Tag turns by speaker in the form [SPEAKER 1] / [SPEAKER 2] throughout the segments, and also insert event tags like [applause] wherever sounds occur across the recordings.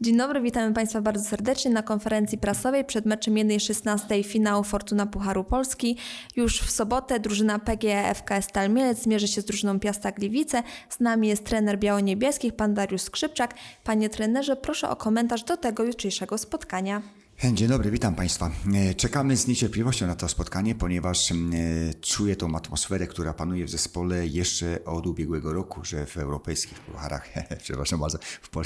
[SPEAKER 1] Dzień dobry, witamy Państwa bardzo serdecznie na konferencji prasowej przed meczem 1.16 finału Fortuna Pucharu Polski. Już w sobotę drużyna PGE FKS Stal Mielec zmierzy się z drużyną Piasta Gliwice. Z nami jest trener biało-niebieskich, pan Dariusz Skrzypczak. Panie trenerze, proszę o komentarz do tego jutrzejszego spotkania.
[SPEAKER 2] Dzień dobry, witam Państwa. E, Czekamy z niecierpliwością na to spotkanie, ponieważ e, czuję tą atmosferę, która panuje w zespole jeszcze od ubiegłego roku, że w europejskich pucharach, [laughs] przepraszam bardzo, w, Pol-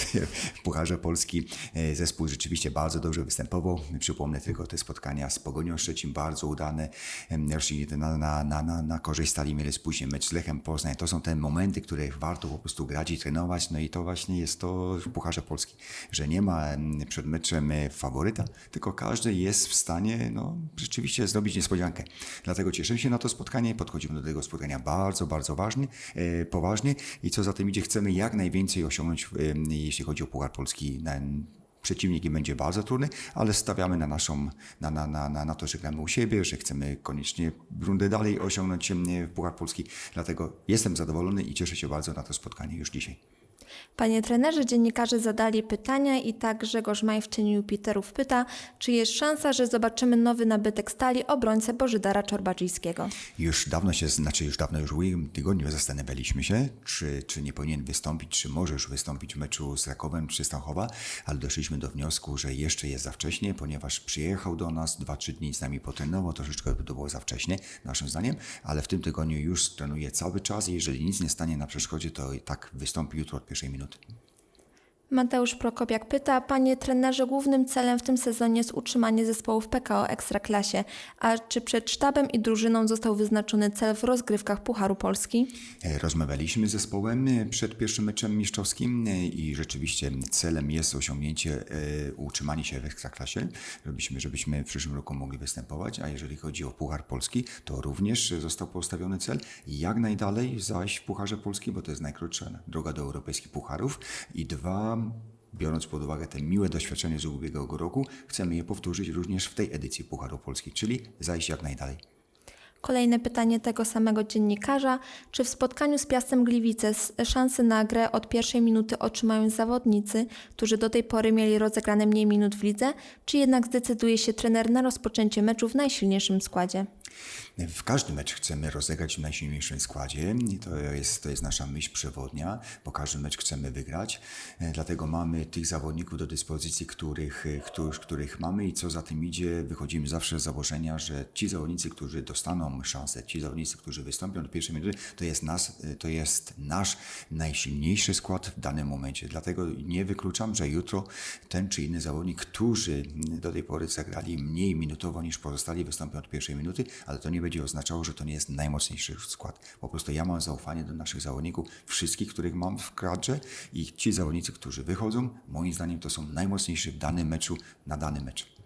[SPEAKER 2] w Pucharze Polski e, zespół rzeczywiście bardzo dobrze występował. Przypomnę tylko te spotkania z Pogonią Szczecin, bardzo udane, rozstrzygnięte na, na, na, na, korzyść Stali Mielec, później mecz z Lechem Poznań. To są te momenty, które warto po prostu grać i trenować, no i to właśnie jest to w Pucharze Polski, że nie ma przed meczem faworyta, tylko każdy jest w stanie no, rzeczywiście zrobić niespodziankę. Dlatego cieszę się na to spotkanie, podchodzimy do tego spotkania bardzo, bardzo ważnie, e, poważnie i co za tym idzie, chcemy jak najwięcej osiągnąć, e, jeśli chodzi o Puchar Polski. Na, Przeciwnik będzie bardzo trudny, ale stawiamy na naszą, na, na, na, na, to, że gramy u siebie, że chcemy koniecznie rundę dalej osiągnąć em, w Puchar Polski. Dlatego jestem zadowolony i cieszę się bardzo na to spotkanie już dzisiaj.
[SPEAKER 1] Panie trenerze, dziennikarze zadali pytania i tak Grzegorz Maj w cieniu Jupiterów pyta, czy jest szansa, że zobaczymy nowy nabytek stali obrońcę Bożydara Czorbaczyńskiego.
[SPEAKER 2] Już dawno się, znaczy już dawno, już w ubiegłym tygodniu zastanawialiśmy się, czy, czy nie powinien wystąpić, czy możesz wystąpić w meczu z Rakowem czy Stachowa, ale doszliśmy do wniosku, że jeszcze jest za wcześnie, ponieważ przyjechał do nas, 2-3 dni z nami potrenował, troszeczkę to było za wcześnie, naszym zdaniem, ale w tym tygodniu już trenuje cały czas i jeżeli nic nie stanie na przeszkodzie, to tak wystąpi jutro od pierwszej minuty.
[SPEAKER 1] Mateusz Prokopiak pyta, panie trenerze, głównym celem w tym sezonie jest utrzymanie zespołu w PKO Ekstraklasie. A czy przed sztabem i drużyną został wyznaczony cel w rozgrywkach Pucharu Polski?
[SPEAKER 2] E, Rozmawialiśmy z zespołem e, przed pierwszym meczem mistrzowskim e, i rzeczywiście celem jest osiągnięcie, utrzymanie się w Ekstraklasie, żebyśmy, żebyśmy w przyszłym roku mogli występować, a jeżeli chodzi o Puchar Polski, to również został postawiony cel jak najdalej zaś w Pucharze Polski, bo to jest najkrótsza droga do europejskich pucharów i dwa Biorąc pod uwagę te miłe doświadczenie z ubiegłego roku, chcemy je powtórzyć również w tej edycji Pucharu Polski, czyli zajść jak najdalej.
[SPEAKER 1] Kolejne pytanie tego samego dziennikarza. Czy w spotkaniu z Piastem Gliwice szanse na grę od pierwszej minuty otrzymają zawodnicy, którzy do tej pory mieli rozegrane mniej minut w lidze, czy jednak zdecyduje się trener na rozpoczęcie meczu w najsilniejszym składzie?
[SPEAKER 2] W każdy mecz chcemy rozegrać w najsilniejszym składzie. To jest, to jest nasza myśl przewodnia, bo każdy mecz chcemy wygrać. E, Dlatego mamy tych zawodników do dyspozycji, których, e, których, których mamy i co za tym idzie, wychodzimy zawsze z założenia, że ci zawodnicy, którzy dostaną szansę, ci zawodnicy, którzy wystąpią do pierwszej minuty, to jest, nas, e, to jest nasz najsilniejszy skład w danym momencie. Dlatego nie wykluczam, że jutro ten czy inny zawodnik, którzy do tej pory zagrali mniej minutowo niż pozostali, wystąpią od pierwszej minuty, ale to nie będzie oznaczało, że to nie jest najmocniejszy skład. Po prostu ja mam zaufanie do naszych zawodników, wszystkich, których mam w kadrze i ci zawodnicy, którzy wychodzą, moim zdaniem to są najmocniejsi w danym meczu, na dany mecz.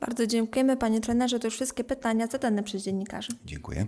[SPEAKER 1] Bardzo dziękujemy panie trenerze. To już wszystkie pytania zadane przez dziennikarzy.
[SPEAKER 2] Dziękuję.